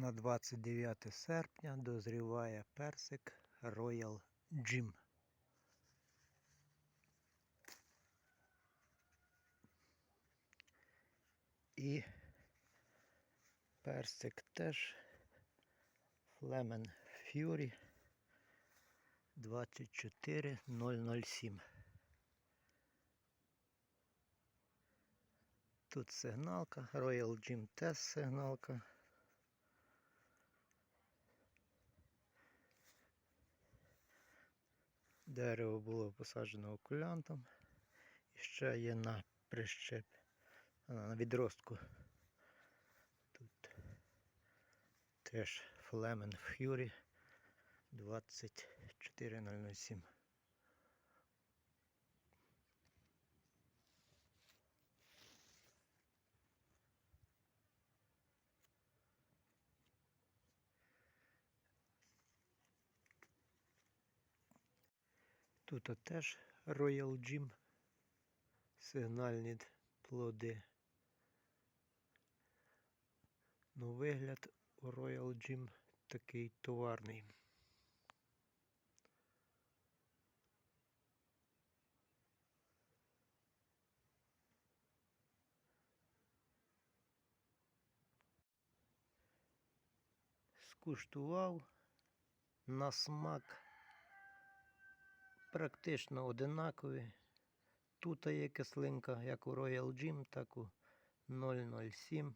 На 29 серпня дозріває персик Royal Jim. І персик теж Flemen Fury 24007. Тут сигналка, Royal Jim теж сигналка. Дерево було посаджено окулянтом. І ще є на прищеп, на відростку. Тут теж Flemen Fury 24007. Тут теж Royal Jim. Сигнальні плоди. Ну, вигляд у Royal Jim такий товарний. Скуштував на смак практично одинакові. Тут є кислинка як у Royal Jim, так у 007.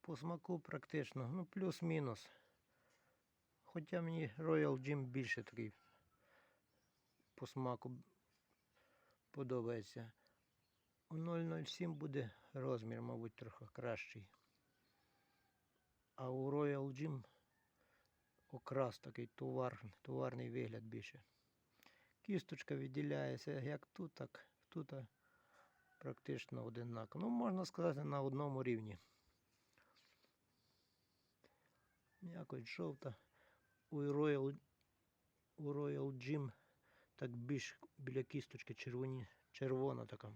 По смаку практично, ну плюс-мінус. Хоча мені Royal Jim більше такий по смаку подобається. У 007 буде розмір, мабуть, трохи кращий. А у Royal Jim окрас такий товар, товарний вигляд більше. Кісточка відділяється як тут, так тут практично одинаково. Ну, можна сказати, на одному рівні. Якось жовта. У Royal, у Royal Jim так більш біля кісточки червоні, червона така.